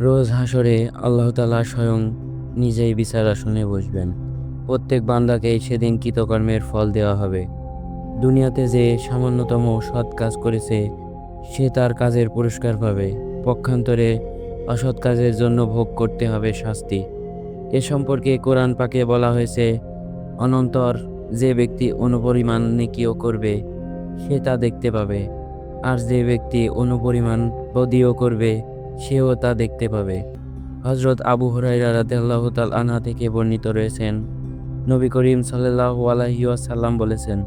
রোজ হাসরে আল্লাহ তালা স্বয়ং নিজেই বিচার আসনে বসবেন। প্রত্যেক বান্দাকেই সেদিন কৃতকর্মের ফল দেওয়া হবে। দুনিয়াতে যে সামান্যতম সৎ কাজ করেছে, সে তার কাজের পুরস্কার পাবে। পক্ষান্তরে অসৎ কাজের জন্য ভোগ করতে হবে শাস্তি। এ সম্পর্কে কোরআন পাকে বলা হয়েছে, অনন্তর যে ব্যক্তি অনুপরিমাণ নেকিও করবে, সে তা দেখতে পাবে। আর যে ব্যক্তি অনুপরিমাণ বদিও করবে সেও তা দেখতে পাবে। হজরত আবু হুরাইরা রাদিয়াল্লাহ তাল আনহা থেকে বর্ণিত রয়েছেন। নবী করিম সাল্লাহ আলহিউসাল্লাম বলেছেন,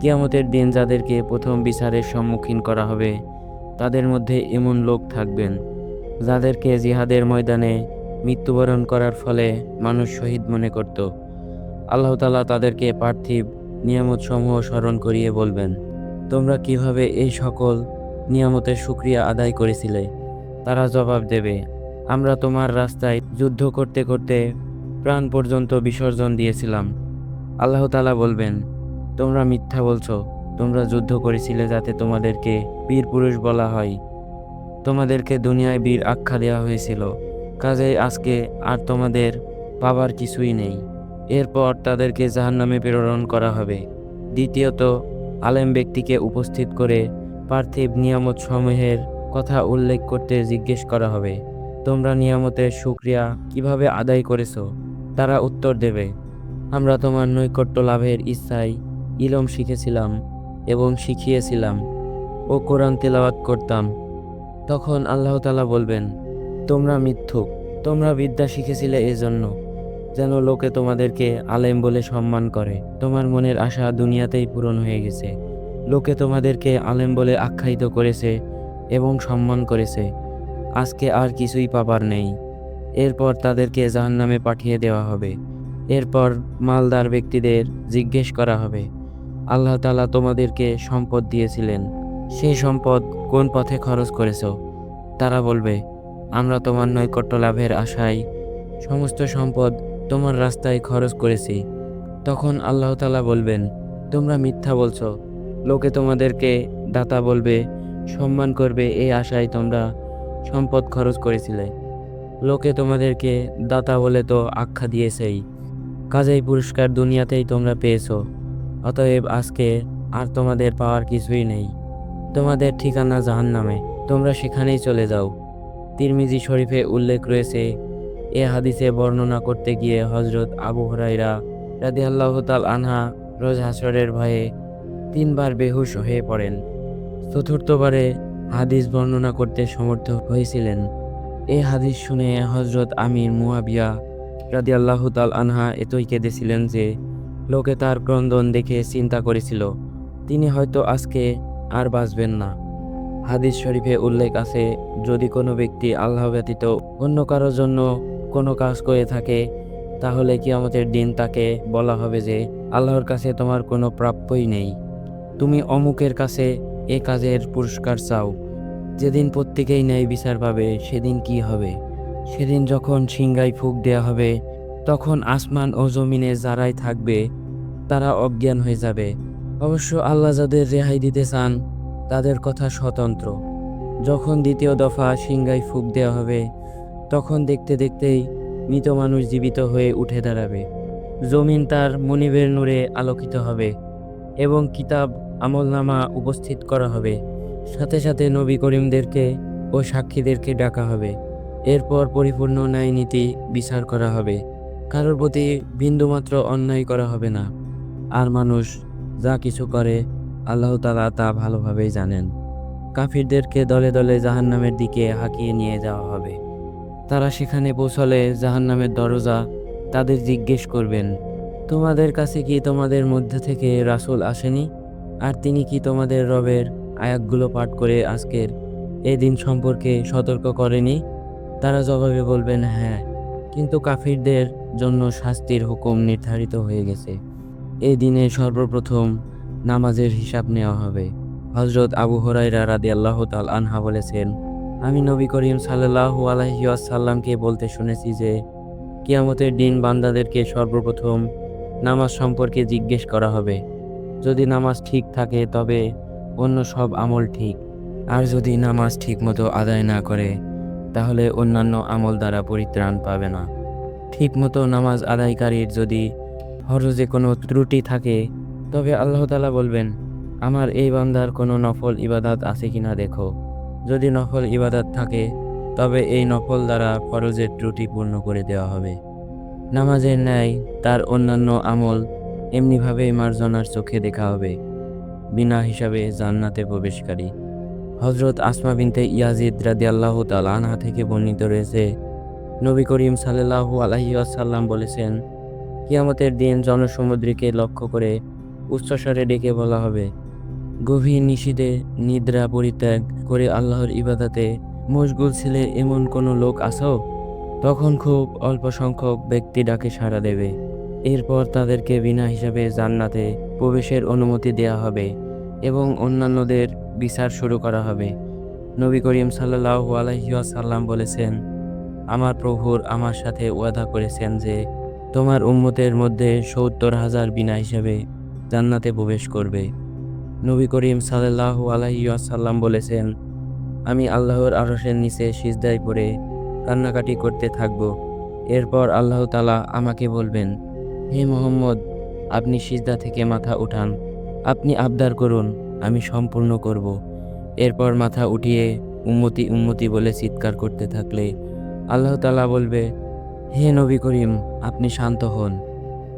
কিয়ামতের দিন যাদেরকে প্রথম বিচারের সম্মুখীন করা হবে, তাদের মধ্যে এমন লোক থাকবেন, যাদেরকে জিহাদের ময়দানে মৃত্যুবরণ করার ফলে মানুষ শহীদ মনে করত। আল্লাহ তালা তাদেরকে পার্থিব নিয়ামত সমূহ স্মরণ করিয়ে বলবেন, তোমরা কীভাবে এই সকল নিয়ামতের সুক্রিয়া আদায় করেছিলে? তারা জবাব দেবে, আমরা তোমার রাস্তায় যুদ্ধ করতে করতে প্রাণ পর্যন্ত বিসর্জন দিয়েছিলাম। আল্লাহ তালা বলবেন, তোমরা মিথ্যা বলছো, তোমরা যুদ্ধ করেছিলে যাতে তোমাদেরকে বীর পুরুষ বলা হয়। তোমাদেরকে দুনিয়ায় বীর আখ্যা দেওয়া হয়েছিল, কাজেই আজকে আর তোমাদের পাবার কিছুই নেই। এরপর তাদেরকে জাহান্নামে প্রেরণ করা হবে। দ্বিতীয়ত, আলেম ব্যক্তিকে উপস্থিত করে পার্থিব নিয়ামত সমূহের কথা উল্লেখ করতে জিজ্ঞেস করা হবে, তোমরা নিয়ামতের সুক্রিয়া কীভাবে আদায় করেছ? তারা উত্তর দেবে, আমরা তোমার নৈকট্য লাভের ইচ্ছায় ইলম শিখেছিলাম এবং শিখিয়েছিলাম ও কোরআন তেলাওয়াত করতাম। তখন আল্লাহ তালা বলবেন, তোমরা মিথ্যুক, তোমরা বিদ্যা শিখেছিলে এজন্য, যেন লোকে তোমাদেরকে আলেম বলে সম্মান করে। তোমার মনের আশা দুনিয়াতেই পূরণ হয়ে গেছে। লোকে তোমাদেরকে আলেম বলে আখ্যায়িত করেছে এবং সম্মান করেছে। আজকে আর কিছুই পাবার নেই। এরপর তাদেরকে জাহান্নামে পাঠিয়ে দেওয়া হবে। এরপর মালদার ব্যক্তিদের জিজ্ঞেস করা হবে। আল্লাহ তালা তোমাদেরকে সম্পদ দিয়েছিলেন। সেই সম্পদ কোন পথে খরচ করেছ? তারা বলবে, আমরা তোমার নৈকট্য লাভের আশায় সমস্ত সম্পদ তোমার রাস্তায় খরচ করেছি। তখন আল্লাহ তালা বলবেন, তোমরা মিথ্যা বলছো। লোকে তোমাদেরকে দাতা বলবে সম্মান করবে এই আশায় তোমরা সম্পদ খরচ করেছিলে। লোকে তোমাদেরকে দাতা বলে তো আখ্যা দিয়েছেই। কাজেই পুরস্কার দুনিয়াতেই তোমরা পেয়েছ। অতএব আজকে আর তোমাদের পাওয়ার কিছুই নেই। তোমাদের ঠিকানা জাহান্নামে। তোমরা সেখানেই চলে যাও। তিরমিজি শরীফে উল্লেখ রয়েছে, এ হাদিসে বর্ণনা করতে গিয়ে হজরত আবু হরাইরা রাদি আল্লাহ তাল আনহা রোজ হাসরের ভয়ে তিনবার বেহুশ হয়ে পড়েন। চতুর্থবারে হাদিস বর্ণনা করতে সমর্থ হয়েছিলেন। এ হাদিস শুনে হজরত আমির মুয়াবিয়া রাদি আল্লাহ তাল আনহা এতই কেঁদেছিলেন যে লোকে তার ক্রন্দন দেখে চিন্তা করেছিল, তিনি হয়তো আজকে আর বাঁচবেন না। হাদিস শরীফে উল্লেখ আছে, যদি কোনো ব্যক্তি আল্লাহ ব্যতীত অন্য কারোর জন্য কোনো কাজ করে থাকে, তাহলে কি আমাদের দিন তাকে বলা হবে যে, আল্লাহর কাছে তোমার কোনো প্রাপ্যই নেই। তুমি অমুকের কাছে এ কাজের পুরস্কার চাও। যেদিন প্রত্যেকেই ন্যায় বিচার পাবে, সেদিন কি হবে? সেদিন যখন সিংগাই ফুক দেয়া হবে, তখন আসমান ও জমিনে যারাই থাকবে, তারা অজ্ঞান হয়ে যাবে। অবশ্য আল্লাহ যাদের রেহাই দিতে চান, তাদের কথা স্বতন্ত্র। যখন দ্বিতীয় দফা সিংগাই ফুক দেওয়া হবে, তখন দেখতে দেখতেই মৃত মানুষ জীবিত হয়ে উঠে দাঁড়াবে। জমিন তার মনিবের নূরে আলোকিত হবে এবং কিতাব আমলনামা উপস্থিত করা হবে। সাথে সাথে নবী করিমদেরকে ও সাক্ষীদেরকে ডাকা হবে। এরপর পরিপূর্ণ ন্যায় নীতি বিচার করা হবে। কারোর প্রতি বিন্দুমাত্র অন্যায় করা হবে না। আর মানুষ যা কিছু করে, আল্লাহ তালা তা ভালোভাবেই জানেন। কাফিরদেরকে দলে দলে জাহান্নামের দিকে হাঁকিয়ে নিয়ে যাওয়া হবে। তারা সেখানে পৌঁছলে জাহান্নামের দরজা তাদের জিজ্ঞেস করবেন, তোমাদের কাছে কি তোমাদের মধ্যে থেকে রাসূল আসেনি? আর তিনি কি তোমাদের রবের আয়াতগুলো পাঠ করে আজকের এই দিন সম্পর্কে সতর্ক করেনি? তারা জবাবে বলবেন হ্যাঁ কিন্তু কাফিরদের জন্য শাস্তির হুকুম নির্ধারিত হয়ে গেছে। এই দিনে সর্বপ্রথম নামাজের হিসাব নেওয়া হবে। হজরত আবু হরাইরা রাদি আল্লাহ তাল আনহা বলেছেন, আমি নবী করিম সাল্লাহু আলহিউসাল্লামকে বলতে শুনেছি যে, কিয়ামতের দিন বান্দাদেরকে সর্বপ্রথম নামাজ সম্পর্কে জিজ্ঞেস করা হবে। যদি নামাজ ঠিক থাকে, তবে অন্য সব আমল ঠিক। আর যদি নামাজ ঠিক মতো আদায় না করে, তাহলে অন্যান্য আমল দ্বারা পরিত্রাণ পাবে না। ঠিকমতো নামাজ আদায়কারীর যদি হরজে কোনো ত্রুটি থাকে, তবে আল্লাহ তালা বলবেন, আমার এই বান্দার কোনো নফল ইবাদাত আছে কিনা দেখো। যদি নফল ইবাদাত থাকে, তবে এই নফল দ্বারা ফরজের ত্রুটি পূর্ণ করে দেওয়া হবে। নামাজের ন্যায় তার অন্যান্য আমল এমনিভাবেই মার্জনার চোখে দেখা হবে। বিনা হিসাবে জান্নাতে প্রবেশকারী। হজরত আসমা বিনতে ইয়াজিদ রাদি আল্লাহ আনহা থেকে বর্ণিত রয়েছে, নবী করিম সাল্লাহু আলহি আসাল্লাম বলেছেন, কিয়ামতের দিন জনসমুদ্রীকে লক্ষ্য করে উচ্চস্বরে ডেকে বলা হবে, গভীর নিশীদে নিদ্রা পরিত্যাগ করে আল্লাহর ইবাদাতে মশগুল ছিলে এমন কোনো লোক আছো? তখন খুব অল্প সংখ্যক ব্যক্তি ডাকে সাড়া দেবে। এরপর তাদেরকে বিনা হিসাবে জান্নাতে প্রবেশের অনুমতি দেয়া হবে এবং অন্যান্যদের বিচার শুরু করা হবে। নবী করিম সাল্লাহু আলহিসাল্লাম বলেছেন, আমার প্রভুর আমার সাথে ওয়াদা করেছেন যে, তোমার উম্মতের মধ্যে সত্তর হাজার বিনা হিসাবে জান্নাতে প্রবেশ করবে। নবী করিম সাল্লাহু আলহিসাল্লাম বলেছেন, আমি আল্লাহর আরশের নিচে সিজদায় পড়ে কান্নাকাটি করতে থাকব। এরপর আল্লাহ তালা আমাকে বলবেন হে মোহাম্মদ, আপনি সিজদা থেকে মাথা উঠান। আপনি আবদার করুন, আমি সম্পূর্ণ করব। এরপর মাথা উঠিয়ে উম্মতি উম্মতি বলে চিৎকার করতে থাকলে আল্লাহ তালা বলবে, হে নবী করিম, আপনি শান্ত হন।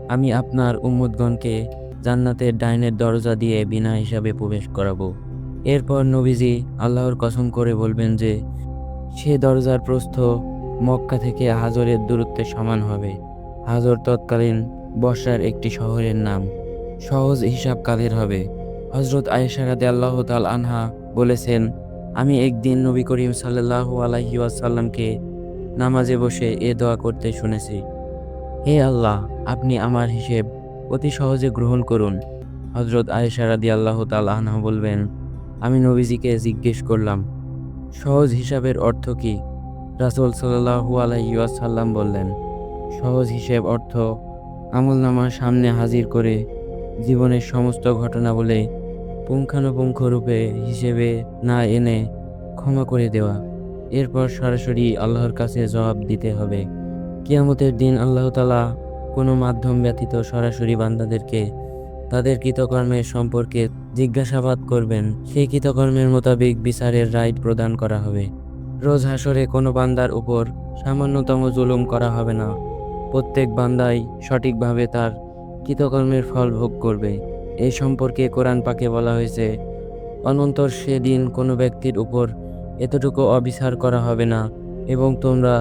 আমি আপনার উম্মতগণকে জান্নাতের ডাইনের দরজা দিয়ে বিনা হিসাবে প্রবেশ করাবো। এরপর নবীজি আল্লাহর কসম করে বলবেন যে, সে দরজার প্রস্থ মক্কা থেকে হাজরের দূরত্বে সমান হবে। হাজর তৎকালীন বর্ষার একটি শহরের নাম। সহজ হিসাব কাদের হবে? হজরত আয়েশারাদে আল্লাহ তাল আনহা বলেছেন, আমি একদিন নবী করিম সাল্লাহু আলাহি ওয়াসাল্লামকে নামাজে বসে এ দোয়া করতে শুনেছি। হে আল্লাহ, আপনি আমার হিসেব অতি সহজে গ্রহণ করুন। হজরত আয়েশারাদি আল্লাহ তাল আনহা বলবেন, আমি নবীজিকে জিজ্ঞেস করলাম, সহজ হিসাবের অর্থ কী? রাসুল সাল্লাহু আলাইসাল্লাম বললেন, সহজ হিসেব অর্থ আমলনামার সামনে হাজির করে জীবনের সমস্ত ঘটনা বলে পুঙ্খানুপুঙ্খ রূপে হিসেবে না এনে ক্ষমা করে দেওয়া। এরপর সরাসরি আল্লাহর কাছে জবাব দিতে হবে। কিয়ামতের দিন আল্লাহ তালা কোনো মাধ্যম ব্যতীত সরাসরি বান্দাদেরকে তাদের কৃতকর্মের সম্পর্কে জিজ্ঞাসাবাদ করবেন। সেই কৃতকর্মের মোতাবেক বিচারের রায় প্রদান করা হবে। রোজ হাসরে কোনো বান্দার উপর সামান্যতম জুলুম করা হবে না। প্রত্যেক বান্দাই সঠিকভাবে তার কৃতকর্মের ফল ভোগ করবে। এই সম্পর্কে কোরআন পাকে বলা হয়েছে, অনন্তর সেদিন কোনো ব্যক্তির উপর এতটুকু অবিচার করা হবে না এবং তোমরা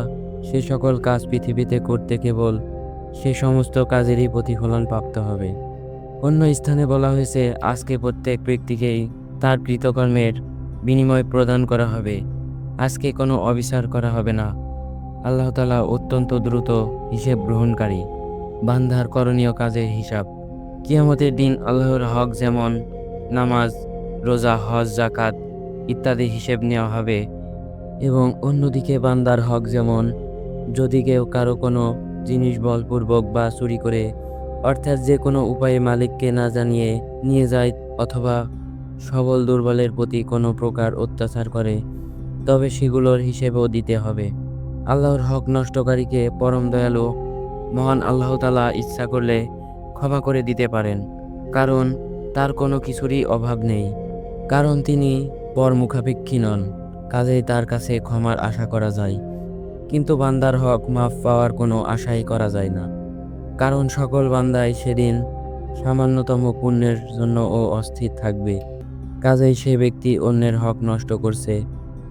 সে সকল কাজ পৃথিবীতে করতে কেবল সে সমস্ত কাজেরই প্রতিফলন প্রাপ্ত হবে। অন্য স্থানে বলা হয়েছে, আজকে প্রত্যেক ব্যক্তিকেই তার কৃতকর্মের বিনিময় প্রদান করা হবে। আজকে কোনো অবিচার করা হবে না। আল্লাহ তালা অত্যন্ত দ্রুত হিসেব গ্রহণকারী বান্ধার করণীয় কাজের হিসাব। কিয়ামতের দিন আল্লাহর হক যেমন নামাজ, রোজা, হজ জাকাত ইত্যাদি হিসেব নেওয়া হবে এবং অন্যদিকে বান্দার হক যেমন যদি কেউ কারও কোনো জিনিস বলপূর্বক বা চুরি করে, অর্থাৎ যে কোনো উপায়ে মালিককে না জানিয়ে নিয়ে যায় অথবা সবল দুর্বলের প্রতি কোনো প্রকার অত্যাচার করে, তবে সেগুলোর হিসেবেও দিতে হবে। আল্লাহর হক নষ্টকারীকে পরম দয়ালু, মহান আল্লাহ তালা ইচ্ছা করলে ক্ষমা করে দিতে পারেন, কারণ তার কোনো কিছুরই অভাব নেই, কারণ তিনি পর মুখাপেক্ষী নন, কাজেই তার কাছে ক্ষমার আশা করা যায়, কিন্তু বান্দার হক মাফ পাওয়ার কোনো আশাই করা যায় না, কারণ সকল বান্দাই সেদিন সামান্যতম পুণ্যের জন্য ও অস্থির থাকবে, কাজেই সে ব্যক্তি অন্যের হক নষ্ট করছে,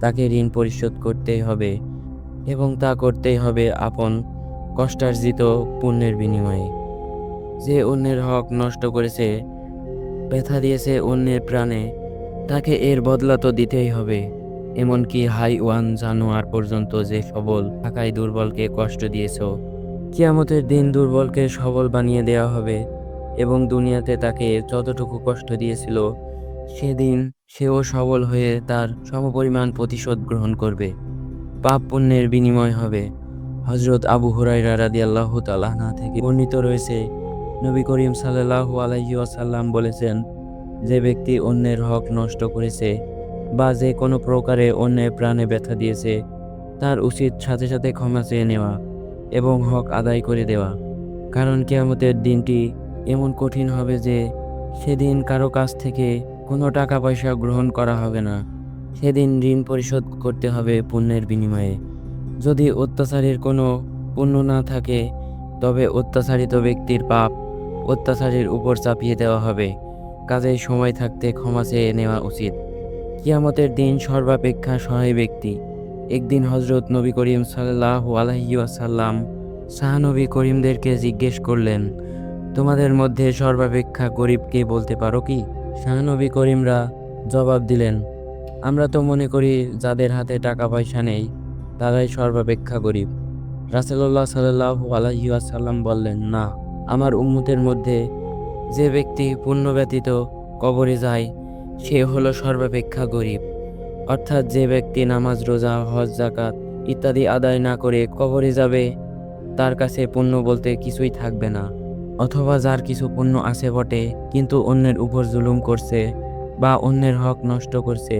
তাকে ঋণ পরিশোধ করতেই হবে। এবং তা করতেই হবে আপন কষ্টার্জিত পুণ্যের বিনিময়ে। যে অন্যের হক নষ্ট করেছে, ব্যথা দিয়েছে অন্যের প্রাণে, তাকে এর বদলা তো দিতেই হবে। এমনকি হাই ওয়ান জানোয়ার পর্যন্ত যে সবল থাকায় দুর্বলকে কষ্ট দিয়েছ, কিয়ামতের দিন দুর্বলকে সবল বানিয়ে দেওয়া হবে এবং দুনিয়াতে তাকে যতটুকু কষ্ট দিয়েছিল, সেদিন সেও সবল হয়ে তার সমপরিমাণ প্রতিশোধ গ্রহণ করবে। পাপ পুণ্যের বিনিময় হবে। হজরত আবু হুরাইরা রাদি আল্লাহ তালাহনা থেকে বর্ণিত রয়েছে, নবী করিম সাল্লাহু আলাইহি আসাল্লাম বলেছেন, যে ব্যক্তি অন্যের হক নষ্ট করেছে বা যে কোনো প্রকারে অন্যের প্রাণে ব্যথা দিয়েছে, তার উচিত সাথে সাথে ক্ষমা চেয়ে নেওয়া এবং হক আদায় করে দেওয়া। কারণ কেয়ামতের দিনটি এমন কঠিন হবে যে সেদিন কারও কাছ থেকে কোনো টাকা পয়সা গ্রহণ করা হবে না। সেদিন ঋণ পরিশোধ করতে হবে পুণ্যের বিনিময়ে। যদি অত্যাচারের কোনো পুণ্য না থাকে, তবে অত্যাচারিত ব্যক্তির পাপ অত্যাচারের উপর চাপিয়ে দেওয়া হবে। কাজেই সময় থাকতে ক্ষমা চেয়ে নেওয়া উচিত। কিয়ামতের দিন সর্বাপেক্ষা সহায় ব্যক্তি। একদিন হজরত নবী করিম সাল্লাহ আলহি আসাল্লাম শাহনবী করিমদেরকে জিজ্ঞেস করলেন, তোমাদের মধ্যে সর্বাপেক্ষা গরিব কে বলতে পারো কি? শাহনবী করিমরা জবাব দিলেন আমরা তো মনে করি যাদের হাতে টাকা পয়সা নেই, তারাই সর্বাপেক্ষা গরিব। রাসেলুল্লাহ সাল্লাহ আলহি আসাল্লাম বললেন, না, আমার উম্মতের মধ্যে যে ব্যক্তি পুণ্য ব্যতীত কবরে যায়, সে হলো সর্বাপেক্ষা গরিব। অর্থাৎ যে ব্যক্তি নামাজ, রোজা, হজ জাকাত ইত্যাদি আদায় না করে কবরে যাবে, তার কাছে পুণ্য বলতে কিছুই থাকবে না। অথবা যার কিছু পুণ্য আছে বটে, কিন্তু অন্যের উপর জুলুম করছে বা অন্যের হক নষ্ট করছে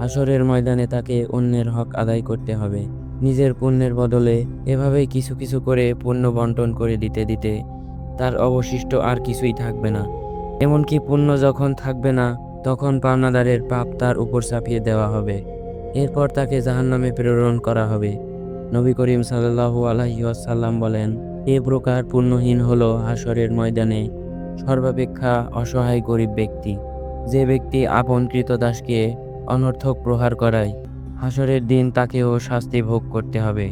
হাসরের ময়দানে তাকে অন্যের হক আদায় করতে হবে। নিজের পুণ্যের বদলে এভাবেই কিছু কিছু করে পুণ্য বন্টন করে দিতে দিতে তার অবশিষ্ট আর কিছুই থাকবে না। এমনকি পুণ্য যখন থাকবে না, তখন পাওনাদারের পাপ তার উপর চাপিয়ে দেওয়া হবে। এরপর তাকে জাহান্নামে প্রেরণ করা হবে। নবী করিম সাল্লাহু আলহিউসাল্লাম বলেন, এ প্রকার পুণ্যহীন হল হাসরের ময়দানে সর্বাপেক্ষা অসহায় গরিব ব্যক্তি। যে ব্যক্তি আপন কৃতদাসকে অনর্থক প্রহার করায়। হাসরের দিন তাকেও শাস্তি ভোগ করতে হবে।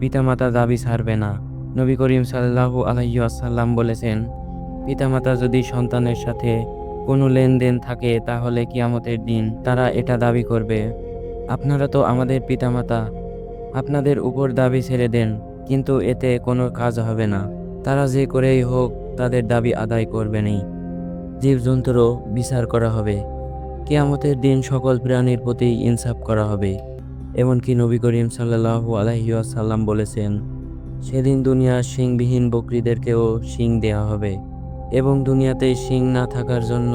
পিতামাতা দাবি ছাড়বে না। নবী করিম সাল্লাহু আলহিউসাল্লাম বলেছেন, পিতামাতা যদি সন্তানের সাথে কোনো লেনদেন থাকে, তাহলে কিয়ামতের দিন তারা এটা দাবি করবে, আপনারা তো আমাদের পিতামাতা, আপনাদের উপর দাবি ছেড়ে দেন, কিন্তু এতে কোনো কাজ হবে না। তারা যে করেই হোক, তাদের দাবি আদায় করবেনই জীবজন্তুরও বিচার করা হবে কিয়ামতের দিন সকল প্রাণীর প্রতি ইনসাফ করা হবে। এমনকি নবী করিম সাল্লাহু আলহিউসাল্লাম বলেছেন, সেদিন দুনিয়ার শিংবিহীন বকরিদেরকেও শিং দেওয়া হবে এবং দুনিয়াতে শিং না থাকার জন্য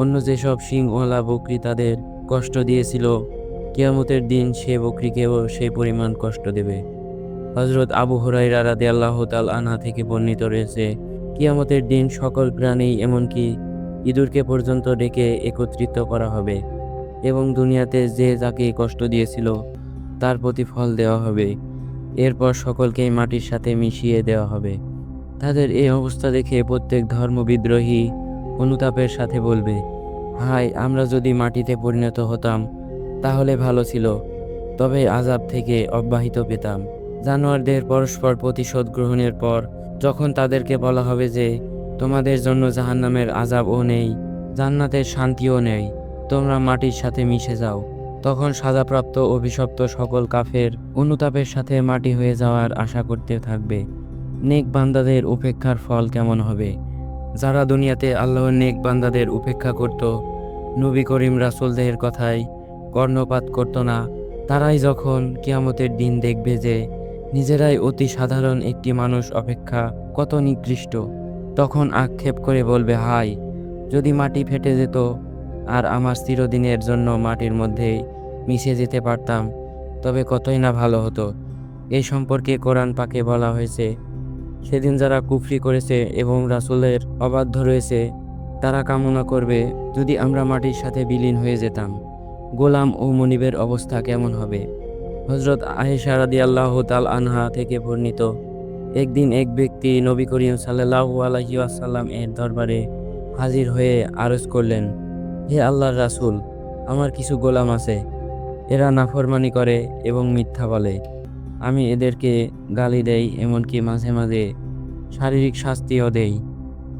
অন্য যেসব শিংওয়ালা বকরি তাদের কষ্ট দিয়েছিল, কিয়ামতের দিন সে বকরিকেও সেই পরিমাণ কষ্ট দেবে। হজরত আবু হরাইরা রাদে আল্লাহ তাল আনহা থেকে বর্ণিত রয়েছে, কিয়ামতের দিন সকল প্রাণী এমনকি ইঁদুরকে পর্যন্ত ডেকে একত্রিত করা হবে এবং দুনিয়াতে যে যাকে কষ্ট দিয়েছিল, তার প্রতিফল দেওয়া হবে। এরপর সকলকেই মাটির সাথে মিশিয়ে দেওয়া হবে। তাদের এই অবস্থা দেখে প্রত্যেক ধর্মবিদ্রোহী অনুতাপের সাথে বলবে, হাই, আমরা যদি মাটিতে পরিণত হতাম, তাহলে ভালো ছিল। তবে আজাব থেকে অব্যাহিত পেতাম। জানোয়ারদের পরস্পর প্রতিশোধ গ্রহণের পর, যখন তাদেরকে বলা হবে যে তোমাদের জন্য জাহান্নামের আজাবও নেই, জান্নাতের শান্তিও নেই। তোমরা মাটির সাথে মিশে যাও। তখন সাজাপ্রাপ্ত অভিশপ্ত সকল কাফের অনুতাপের সাথে মাটি হয়ে যাওয়ার আশা করতে থাকবে। নেক বান্দাদের উপেক্ষার ফল কেমন হবে? যারা দুনিয়াতে আল্লাহর নেক বান্দাদের উপেক্ষা করত, নবী করিম রাসুলদের কথায় কর্ণপাত করত না। তারাই যখন কিয়ামতের দিন দেখবে যে, নিজেরাই অতি সাধারণ একটি মানুষ অপেক্ষা কত নিকৃষ্ট। তখন আক্ষেপ করে বলবে, হাই, যদি মাটি ফেটে যেত আর আমার চিরদিনের জন্য মাটির মধ্যে মিশে যেতে পারতাম, তবে কতই না ভালো হতো। এই সম্পর্কে কোরআন পাকে বলা হয়েছে, সেদিন যারা কুফরি করেছে এবং রাসুলের অবাধ্য রয়েছে, তারা কামনা করবে, যদি আমরা মাটির সাথে বিলীন হয়ে যেতাম, গোলাম ও মনিবের অবস্থা কেমন হবে? হজরত আয়েশা রাদি আল্লাহ তাল আনহা থেকে বর্ণিত একদিন এক ব্যক্তি নবী করিম আলহি আসাল্লাম এর দরবারে হাজির হয়ে আরজ করলেন, হে আল্লাহর রাসূল, আমার কিছু গোলাম আছে। এরা নাফরমানি করে এবং মিথ্যা বলে। আমি এদেরকে গালি দেই, এমনকি মাঝে মাঝে শারীরিক শাস্তিও দেই।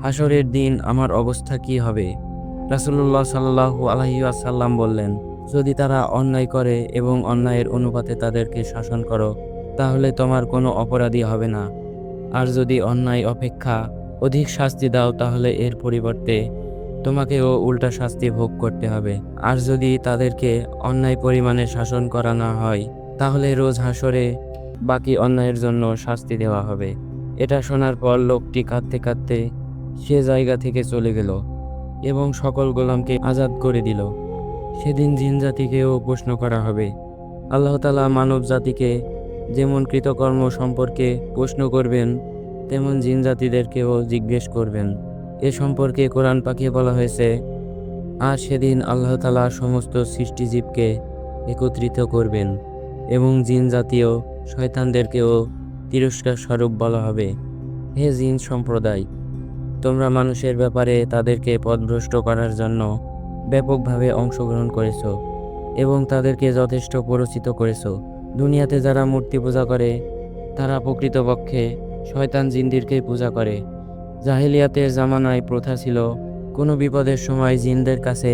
হাসরের দিন আমার অবস্থা কি হবে? রাসুল্লাহ সাল্লাহু আলহি আসাল্লাম বললেন, যদি তারা অন্যায় করে এবং অন্যায়ের অনুপাতে তাদেরকে শাসন করো তাহলে তোমার কোনো অপরাধী হবে না। আর যদি অন্যায়, অপেক্ষা অধিক শাস্তি দাও, তাহলে এর পরিবর্তে তোমাকেও উল্টা শাস্তি ভোগ করতে হবে। আর যদি তাদেরকে অন্যায় পরিমাণে শাসন করা না হয়, তাহলে রোজ হাসরে বাকি অন্যায়ের জন্য শাস্তি দেওয়া হবে। এটা শোনার পর লোকটি কাঁদতে কাঁদতে সে জায়গা থেকে চলে গেল এবং সকল গোলামকে আজাদ করে দিল। সেদিন জিনজাতিকেও প্রশ্ন করা হবে, আল্লাহ তালা মানব জাতিকে যেমন কৃতকর্ম সম্পর্কে প্রশ্ন করবেন, তেমন জিন জাতিদেরকেও জিজ্ঞেস করবেন। এ সম্পর্কে কোরআন পাখিয়ে বলা হয়েছে, আর সেদিন আল্লাহ তালা সমস্ত সৃষ্টিজীবকে একত্রিত করবেন এবং জিন জাতীয় শয়তানদেরকেও তিরস্কার স্বরূপ বলা হবে। হে জিন সম্প্রদায়, তোমরা মানুষের ব্যাপারে তাদেরকে পথভ্রষ্ট করার জন্য ব্যাপকভাবে অংশগ্রহণ করেছ এবং তাদেরকে যথেষ্ট পরিচিত করেছ। দুনিয়াতে যারা মূর্তি পূজা করে, তারা প্রকৃতপক্ষে শয়তান জিন্দিরকেই পূজা করে। জাহিলিয়াতের জামানায় প্রথা ছিল, কোনো বিপদের সময় জিনদের কাছে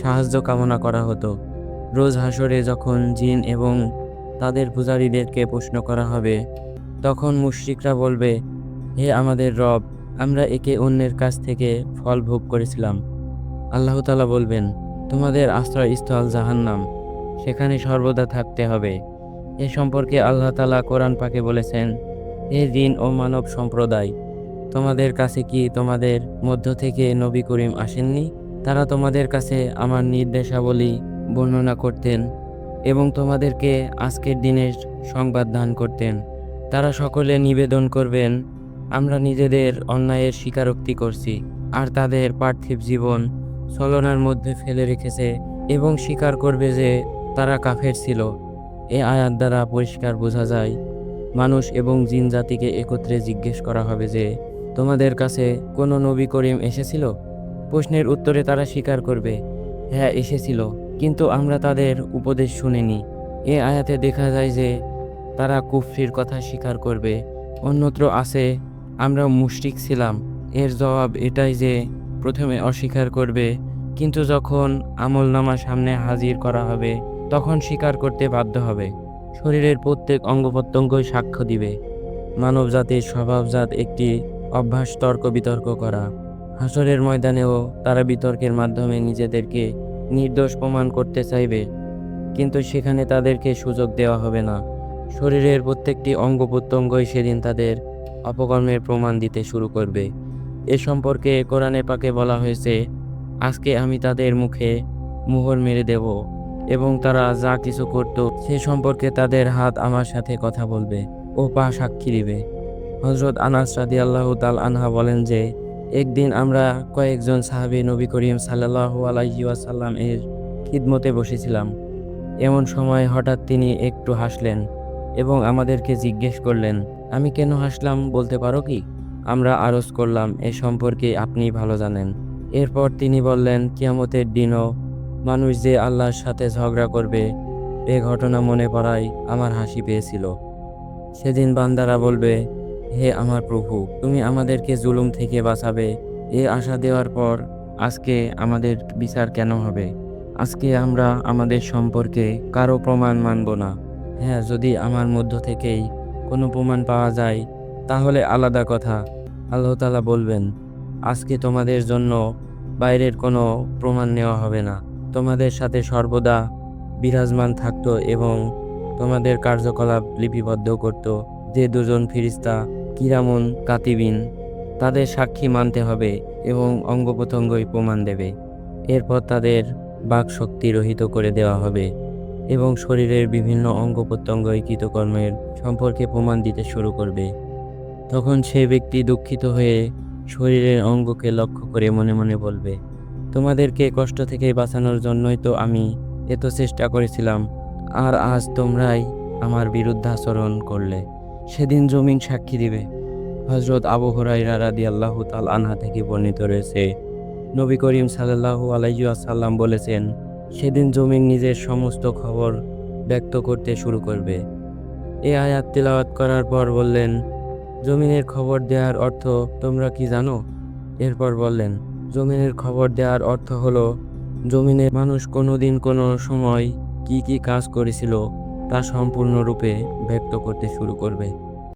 সাহায্য কামনা করা হতো। রোজ হাসরে যখন জিন এবং তাদের পূজারীদেরকে প্রশ্ন করা হবে, তখন মুশরিকরা বলবে, হে আমাদের রব, আমরা একে অন্যের কাছ থেকে ফল ভোগ করেছিলাম। আল্লাহ তালা বলবেন, তোমাদের আশ্রয়স্থল জাহান্নাম, সেখানে সর্বদা থাকতে হবে। এ সম্পর্কে আল্লাহ তালা কোরআন পাকে বলেছেন হে দিন ও মানব সম্প্রদায়, তোমাদের কাছে কি তোমাদের মধ্য থেকে নবী করিম আসেননি? তারা তোমাদের কাছে আমার নির্দেশাবলী বর্ণনা করতেন এবং তোমাদেরকে আজকের দিনের সংবাদ দান করতেন। তারা সকলে নিবেদন করবেন, আমরা নিজেদের অন্যায়ের স্বীকারোক্তি করছি, আর তাদের পার্থিব জীবন ছলনার মধ্যে ফেলে রেখেছে এবং স্বীকার করবে যে তারা কাফের ছিল। এ আয়াত দ্বারা পরিষ্কার বোঝা যায়, মানুষ এবং জিন জাতিকে একত্রে জিজ্ঞেস করা হবে যে, তোমাদের কাছে কোনো নবী করিম এসেছিল? প্রশ্নের উত্তরে তারা স্বীকার করবে হ্যাঁ এসেছিল, কিন্তু আমরা তাদের উপদেশ শুনিনি। এ আয়াতে দেখা যায় যে, তারা কুফরির কথা স্বীকার করবে, অন্যত্র আছে, আমরা মুশরিক ছিলাম। এর জবাব এটাই যে, প্রথমে অস্বীকার করবে, কিন্তু যখন আমল নামা সামনে হাজির করা হবে তখন স্বীকার করতে বাধ্য হবে। শরীরের প্রত্যেক অঙ্গ প্রত্যঙ্গই সাক্ষ্য দিবে। মানব জাতির স্বভাবজাত একটি অভ্যাস তর্ক বিতর্ক করা। হাসরের ময়দানেও তারা বিতর্কের মাধ্যমে নিজেদেরকে নির্দোষ প্রমাণ করতে চাইবে। কিন্তু সেখানে তাদেরকে সুযোগ দেওয়া হবে না। শরীরের প্রত্যেকটি অঙ্গ প্রত্যঙ্গই সেদিন তাদের অপকর্মের প্রমাণ দিতে শুরু করবে। এ সম্পর্কে কোরআনে পাকে বলা হয়েছে, আজকে আমি তাদের মুখে মোহর মেরে দেব। এবং তারা যা কিছু করত, সে সম্পর্কে তাদের হাত আমার সাথে কথা বলবে ও পা সাক্ষী দিবে। হজরত আনাস রাদি আল্লাহ তাল আনহা বলেন যে, একদিন আমরা কয়েকজন সাহাবী নবী করিম সাল্লাহ আলাইহি ওয়াসাল্লাম এর খিদমতে বসেছিলাম। এমন সময় হঠাৎ তিনি একটু হাসলেন এবং আমাদেরকে জিজ্ঞেস করলেন, আমি কেন হাসলাম, বলতে পারো কি? আমরা আরজ করলাম, এ সম্পর্কে আপনি ভালো জানেন। এরপর তিনি বললেন, কিয়ামতের দিনও মানুষ যে আল্লাহর সাথে ঝগড়া করবে, এ ঘটনা মনে পড়ায় আমার হাসি পেয়েছিল। সেদিন বান্দারা বলবে, হে আমার প্রভু, তুমি আমাদেরকে জুলুম থেকে বাঁচাবে। এ আশা দেওয়ার পর আজকে আমাদের বিচার কেন হবে? আজকে আমরা আমাদের সম্পর্কে কারও প্রমাণ মানব না। হ্যাঁ যদি আমার মধ্য থেকেই কোনো প্রমাণ পাওয়া যায়, তাহলে আলাদা কথা। আল্লাহ তালা বলবেন, আজকে তোমাদের জন্য বাইরের কোনো প্রমাণ নেওয়া হবে না। তোমাদের সাথে সর্বদা বিরাজমান থাকত এবং তোমাদের কার্যকলাপ লিপিবদ্ধ করত। যে দুজন ফিরিস্তা, কিরামন, কাতিবিন, তাদের সাক্ষী মানতে হবে এবং অঙ্গ প্রত্যঙ্গই প্রমাণ দেবে। এরপর তাদের বাক শক্তি রহিত করে দেওয়া হবে এবং শরীরের বিভিন্ন অঙ্গ প্রত্যঙ্গই কৃতকর্মের সম্পর্কে প্রমাণ দিতে শুরু করবে। তখন সে ব্যক্তি দুঃখিত হয়ে শরীরের অঙ্গকে লক্ষ্য করে মনে মনে বলবে তোমাদেরকে কষ্ট থেকে বাঁচানোর জন্যই তো আমি এত চেষ্টা করেছিলাম। আর আজ তোমরাই আমার বিরুদ্ধাচরণ করলে। সেদিন জমিন সাক্ষী দিবে। হজরত আবু হরাইরা রাদি আল্লাহ তাল আনহা থেকে বর্ণিত রয়েছে। নবী করিম সাল্লাহু আলাইসাল্লাম বলেছেন, সেদিন জমিন নিজের সমস্ত খবর ব্যক্ত করতে শুরু করবে। এ আয়াত তেলাওয়াত করার পর বললেন, জমিনের খবর দেওয়ার অর্থ তোমরা কি জানো? এরপর বললেন জমিনের খবর দেওয়ার অর্থ হলো, জমিনের মানুষ কোনো দিন কোনো সময় কি কি কাজ করেছিল তা সম্পূর্ণরূপে ব্যক্ত করতে শুরু করবে।